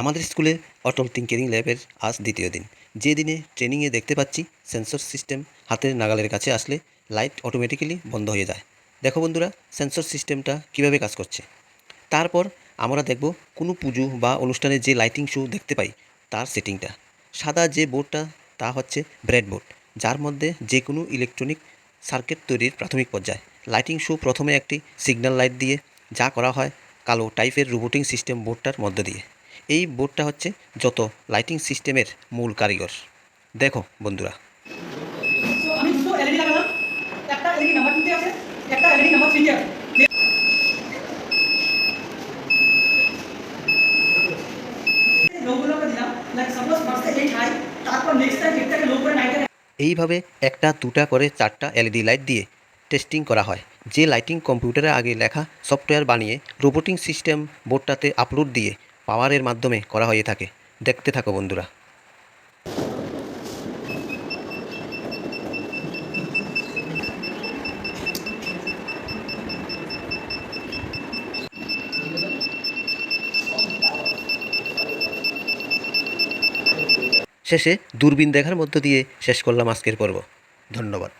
আমাদের স্কুলে অটল টিঙ্কেরিং ল্যাবের আজ দ্বিতীয় দিন। যে দিনে ট্রেনিংয়ে দেখতে পাচ্ছি, সেন্সর সিস্টেম হাতের নাগালের কাছে আসলে লাইট অটোমেটিক্যালি বন্ধ হয়ে যায়। দেখো বন্ধুরা, সেন্সর সিস্টেমটা কীভাবে কাজ করছে? তারপর আমরা দেখব কোনো পুজো বা অনুষ্ঠানে যে লাইটিং শো দেখতে পাই, তার সেটিংটা। সাদা যে বোর্ডটা, তা হচ্ছে ব্রেড বোর্ড, যার মধ্যে যে কোনো ইলেকট্রনিক সার্কিট তৈরির প্রাথমিক পর্যায়। লাইটিং শো প্রথমে একটি সিগন্যাল লাইট দিয়ে যা করা হয়, কালো টাইপের রোবোটিং সিস্টেম বোর্ডটার মধ্য দিয়ে। এই বোর্ডটা হচ্ছে যত লাইটিং সিস্টেমের মূল কারিগর। দেখো বন্ধুরা। আমি দুটো এলইডি লাগালাম। একটা এলইডি নাম্বার টুতে আছে একটা এলইডি নাম্বার থ্রিতে আছে। এইভাবে একটা দুটা করে চারটা এলইডি লাইট দিয়ে টেস্টিং করা হয়। যে লাইটিং কম্পিউটারে আগে লেখা সফটওয়্যার বানিয়ে রোবোটিং সিস্টেম বোর্ডটাতে আপলোড দিয়ে পাওয়ারের মাধ্যমে করা হয়ে থাকে। দেখতে থাকো, বন্ধুরা। শেষে দূরবীন দেখার মধ্য দিয়ে শেষ করলাম আজকের পর্ব। ধন্যবাদ।